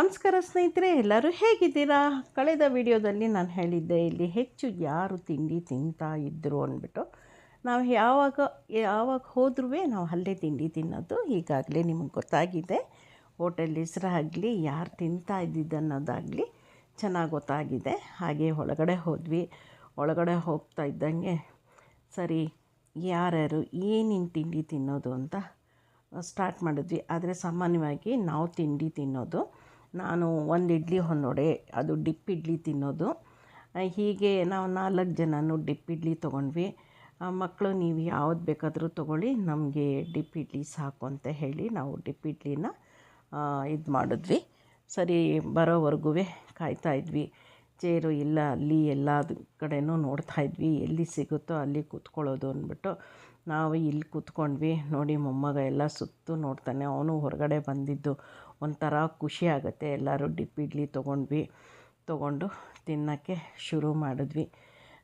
ನಮಸ್ಕಾರ ಸ್ನೇಹಿತರೆ, ಎಲ್ಲರೂ ಹೇಗಿದ್ದೀರಾ? ಕಳೆದ ವಿಡಿಯೋದಲ್ಲಿ ನಾನು ಹೇಳಿದ್ದೆ, ಇಲ್ಲಿ ಹೆಚ್ಚು ಯಾರು ತಿಂಡಿ ತಿಂತಾ ಇದ್ದರು ಅಂದ್ಬಿಟ್ಟು. ನಾವು ಯಾವಾಗ ಯಾವಾಗ ಹೋದ್ರೂ ನಾವು ಅಲ್ಲೇ ತಿಂಡಿ ತಿನ್ನೋದು ಈಗಾಗಲೇ ನಿಮಗೆ ಗೊತ್ತಾಗಿದೆ. ಹೋಟೆಲ್ ಹೆಸರಾಗಲಿ, ಯಾರು ತಿಂತಾ ಇದ್ದಿದ್ದು ಅನ್ನೋದಾಗಲಿ ಚೆನ್ನಾಗಿ ಗೊತ್ತಾಗಿದೆ. ಹಾಗೆ ಒಳಗಡೆ ಹೋದ್ವಿ. ಒಳಗಡೆ ಹೋಗ್ತಾ ಇದ್ದಂಗೆ, ಸರಿ, ಯಾರ್ಯಾರು ಏನೇನು ತಿಂಡಿ ತಿನ್ನೋದು ಅಂತ ಸ್ಟಾರ್ಟ್ ಮಾಡಿದ್ವಿ. ಆದರೆ ಸಾಮಾನ್ಯವಾಗಿ ನಾವು ತಿಂಡಿ ತಿನ್ನೋದು ನಾನು ಒಂದು ಇಡ್ಲಿ ಹೊನ್ನೊಡೆ ಅದು ಡಿಪ್ ಇಡ್ಲಿ ತಿನ್ನೋದು. ಹೀಗೆ ನಾವು ನಾಲ್ಕು ಜನನು ಡಿಪ್ ಇಡ್ಲಿ ತೊಗೊಂಡ್ವಿ. ಮಕ್ಕಳು ನೀವು ಯಾವ್ದು ಬೇಕಾದರೂ ತೊಗೊಳ್ಳಿ, ನಮಗೆ ಡಿಪ್ ಇಡ್ಲಿ ಸಾಕು ಅಂತ ಹೇಳಿ ನಾವು ಡಿಪ್ ಇಡ್ಲಿನ ಇದು ಮಾಡಿದ್ವಿ. ಸರಿ ಬರೋವರೆಗೂ ಕಾಯ್ತಾ ಇದ್ವಿ. ಚೇರು ಇಲ್ಲ, ಅಲ್ಲಿ ಎಲ್ಲ ಕಡೆಯೂ ನೋಡ್ತಾ ಇದ್ವಿ. ಎಲ್ಲಿ ಸಿಗುತ್ತೋ ಅಲ್ಲಿ ಕೂತ್ಕೊಳ್ಳೋದು ಅಂದ್ಬಿಟ್ಟು ನಾವು ಇಲ್ಲಿ ಕೂತ್ಕೊಂಡ್ವಿ. ನೋಡಿ ಮೊಮ್ಮಗ ಎಲ್ಲ ಸುತ್ತು ನೋಡ್ತಾನೆ. ಅವನು ಹೊರಗಡೆ ಬಂದಿದ್ದು ಒಂಥರ ಖುಷಿ ಆಗುತ್ತೆ. ಎಲ್ಲರೂ ಡಿಪ್ ಇಡ್ಲಿ ತೊಗೊಂಡ್ವಿ. ತೊಗೊಂಡು ತಿನ್ನೋಕ್ಕೆ ಶುರು ಮಾಡಿದ್ವಿ.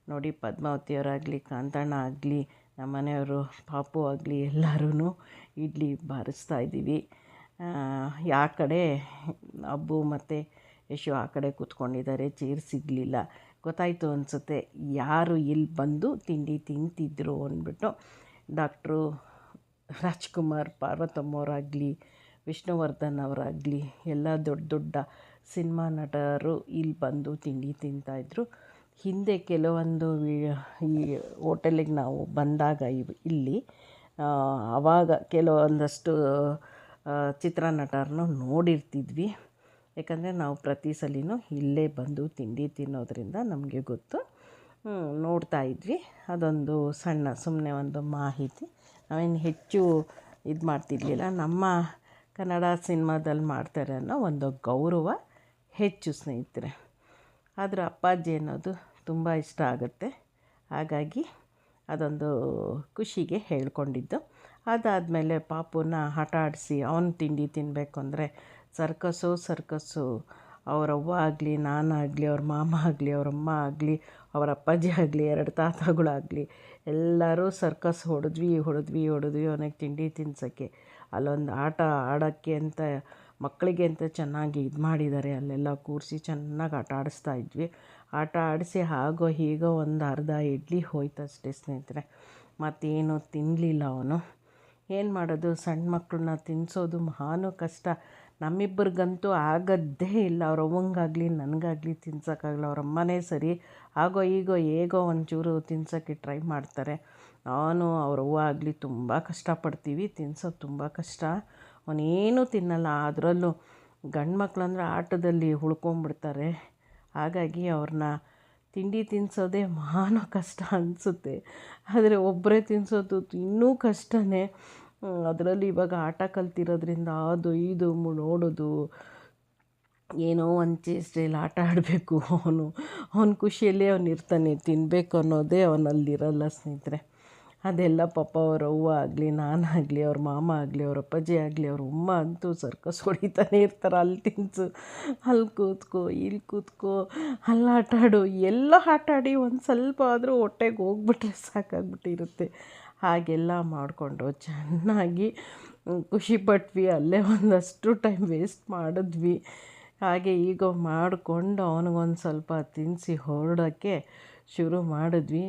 ನೋಡಿ ಪದ್ಮಾವತಿಯವರಾಗಲಿ, ಕಾಂತಣ್ಣ ಆಗಲಿ ನಮ್ಮ ಮನೆಯವರು ಪಾಪು ಆಗಲಿ ಎಲ್ಲರೂ ಇಡ್ಲಿ ಬಾರಿಸ್ತಾ ಇದ್ದೀವಿ. ಆ ಕಡೆ ಅಬ್ಬು ಮತ್ತು ಯಶು ಆ ಕಡೆ ಕೂತ್ಕೊಂಡಿದ್ದಾರೆ. ಚೇರ್ ಸಿಗಲಿಲ್ಲ. ಗೊತ್ತಾಯಿತು ಅನಿಸುತ್ತೆ. ಯಾರು ಇಲ್ಲಿ ಬಂದು ತಿಂಡಿ ತಿಂತಿದ್ರು ಅಂದ್ಬಿಟ್ಟು ಡಾಕ್ಟ್ರು ರಾಜ್ಕುಮಾರ್ ಪಾರ್ವತಮ್ಮವರಾಗಲಿ ವಿಷ್ಣುವರ್ಧನ್ ಅವರಾಗಲಿ ಎಲ್ಲ ದೊಡ್ಡ ದೊಡ್ಡ ಸಿನಿಮಾ ನಟರು ಇಲ್ಲಿ ಬಂದು ತಿಂಡಿ ತಿಂತಾಯಿದ್ರು ಹಿಂದೆ ಕೆಲವೊಂದು ಈ ಹೋಟೆಲಿಗೆ ನಾವು ಬಂದಾಗ ಇಲ್ಲಿ ಆವಾಗ ಕೆಲವೊಂದಷ್ಟು ಚಿತ್ರ ಚಿತ್ರನಟರನ್ನು ನೋಡಿರ್ತಿದ್ವಿ. ಯಾಕಂದರೆ ನಾವು ಪ್ರತಿ ಸಲಿನೂ ಇಲ್ಲೇ ಬಂದು ತಿಂಡಿ ತಿನ್ನೋದರಿಂದ ನಮಗೆ ಗೊತ್ತು. ನೋಡ್ತಾ ಇದ್ವಿ. ಅದೊಂದು ಸಣ್ಣ ಸುಮ್ಮನೆ ಒಂದು ಮಾಹಿತಿ. ನಾವೇನು ಹೆಚ್ಚು ಇದು ಮಾಡ್ತಿರ್ಲಿಲ್ಲ. ನಮ್ಮ ಕನ್ನಡ ಸಿನಿಮಾದಲ್ಲಿ ಮಾಡ್ತಾರೆ ಅನ್ನೋ ಒಂದು ಗೌರವ ಹೆಚ್ಚು ಸ್ನೇಹಿತರೆ. ಆದರೆ ಅಪ್ಪಾಜಿ ಅನ್ನೋದು ತುಂಬ ಇಷ್ಟ ಆಗುತ್ತೆ. ಹಾಗಾಗಿ ಅದೊಂದು ಖುಷಿಗೆ ಹೇಳ್ಕೊಂಡಿದ್ದು. ಅದಾದಮೇಲೆ ಪಾಪುನ ಆಟ ಆಡಿಸಿ ಅವನು ತಿಂಡಿ ತಿನ್ನಬೇಕು ಅಂದರೆ ಸರ್ಕಸ್ಸು ಸರ್ಕಸ್ಸು ಅವ್ರ ಅವ್ವ ಆಗಲಿ ನಾನಾಗಲಿ ಅವ್ರ ಮಾಮ ಆಗಲಿ, ಅವ್ರ ಅಮ್ಮ ಆಗಲಿ, ಅವರ ಅಪ್ಪಾಜಿ ಆಗಲಿ, ಎರಡು ತಾತಗಳಾಗಲಿ ಎಲ್ಲರೂ ಸರ್ಕಸ್ ಹೊಡೆದ್ವಿ ಹೊಡೆದ್ವಿ ಹೊಡೆದ್ವಿ ಅವನಿಗೆ ತಿಂಡಿ ತಿನ್ಸೋಕ್ಕೆ. ಅಲ್ಲೊಂದು ಆಟ ಆಡೋಕ್ಕೆ ಅಂತ, ಮಕ್ಕಳಿಗೆ ಅಂತ ಚೆನ್ನಾಗಿ ಇದು ಮಾಡಿದ್ದಾರೆ. ಅಲ್ಲೆಲ್ಲ ಕೂರಿಸಿ ಚೆನ್ನಾಗಿ ಆಟ ಆಡಿಸ್ತಾ ಇದ್ವಿ. ಆಟ ಆಡಿಸಿ ಹಾಗೋ ಹೀಗೋ ಒಂದು ಅರ್ಧ ಇಡ್ಲಿ ಹೋಯ್ತಷ್ಟೇ ಸ್ನೇಹಿತರೆ. ಮತ್ತೇನು ತಿನ್ನಲಿಲ್ಲ ಅವನು. ಏನು ಮಾಡೋದು? ಸಣ್ಣ ಮಕ್ಕಳನ್ನ ತಿನ್ನಿಸೋದು ಮಹಾನು ಕಷ್ಟ. ನಮ್ಮಿಬ್ಬರಿಗಂತೂ ಆಗದ್ದೇ ಇಲ್ಲ. ಅವ್ರ ಅವ್ವಂಗಾಗಲಿ, ನನಗಾಗಲಿ ತಿನ್ಸೋಕ್ಕಾಗಲ್ಲ. ಅವ್ರ ಅಮ್ಮನೇ ಸರಿ. ಆಗೋ ಈಗೋ, ಹೇಗೋ ಒಂಚೂರು ತಿನ್ಸೋಕ್ಕೆ ಟ್ರೈ ಮಾಡ್ತಾರೆ. ನಾನು ಅವ್ರ ಅವ್ವ ಆಗಲಿ ತುಂಬ ಕಷ್ಟಪಡ್ತೀವಿ. ತಿನ್ಸೋದು ತುಂಬ ಕಷ್ಟ. ಅವನೇನು ತಿನ್ನಲ್ಲ. ಅದರಲ್ಲೂ ಗಂಡು ಮಕ್ಕಳಂದ್ರೆ ಆಟದಲ್ಲಿ ಉಳ್ಕೊಂಬಿಡ್ತಾರೆ. ಹಾಗಾಗಿ ಅವ್ರನ್ನ ತಿಂಡಿ ತಿನ್ನಿಸೋದೇ ಮಾನೋ ಕಷ್ಟ ಅನಿಸುತ್ತೆ. ಆದರೆ ಒಬ್ಬರೇ ತಿನ್ಸೋದು ಇನ್ನೂ ಕಷ್ಟನೇ. ಅದರಲ್ಲಿ ಇವಾಗ ಆಟ ಕಲ್ತಿರೋದ್ರಿಂದ ಅದು, ಇದು ನೋಡೋದು. ಏನೋ ಒಂದು ಚೇಸ್ಟೇಲಿ ಆಟ ಆಡಬೇಕು ಅವನು. ಅವನ ಖುಷಿಯಲ್ಲೇ ಅವನು ಇರ್ತಾನೆ ತಿನ್ನಬೇಕು ಅನ್ನೋದೇ ಅವನಲ್ಲಿರಲ್ಲ ಸ್ನೇಹಿತರೆ. ಅದೆಲ್ಲ ಪಾಪ ಅವ್ರ ಅವ್ವ ಆಗಲಿ ನಾನಾಗಲಿ ಅವ್ರ ಮಾಮ ಆಗಲಿ, ಅವ್ರ ಅಪ್ಪಾಜಿ ಆಗಲಿ, ಅವ್ರ ಅಮ್ಮ ಅಂತೂ ಸರ್ಕಸ್ ಹೊಡಿತಾನೆ ಇರ್ತಾರೆ. ಅಲ್ಲಿ ತಿನ್ಸು, ಅಲ್ಲಿ ಕೂತ್ಕೋ, ಇಲ್ಲಿ ಕೂತ್ಕೋ, ಅಲ್ಲಿ ಆಟ ಆಡು. ಎಲ್ಲ ಆಟ ಆಡಿ ಒಂದು ಸ್ವಲ್ಪ ಆದರೂ ಹೊಟ್ಟೆಗೆ ಹೋಗ್ಬಿಟ್ರೆ ಸಾಕಾಗ್ಬಿಟ್ಟಿರುತ್ತೆ. ಹಾಗೆಲ್ಲ ಮಾಡಿಕೊಂಡು ಚೆನ್ನಾಗಿ ಖುಷಿಪಟ್ವಿ ಅಲ್ಲೇ ಒಂದಷ್ಟು ಟೈಮ್ ವೇಸ್ಟ್ ಮಾಡಿದ್ವಿ. ಹಾಗೆ ಈಗ ಮಾಡಿಕೊಂಡು ಅವನಿಗೊಂದು ಸ್ವಲ್ಪ ತಿನ್ನಿಸಿ ಹೊರಡೋಕ್ಕೆ ಶುರು ಮಾಡಿದ್ವಿ.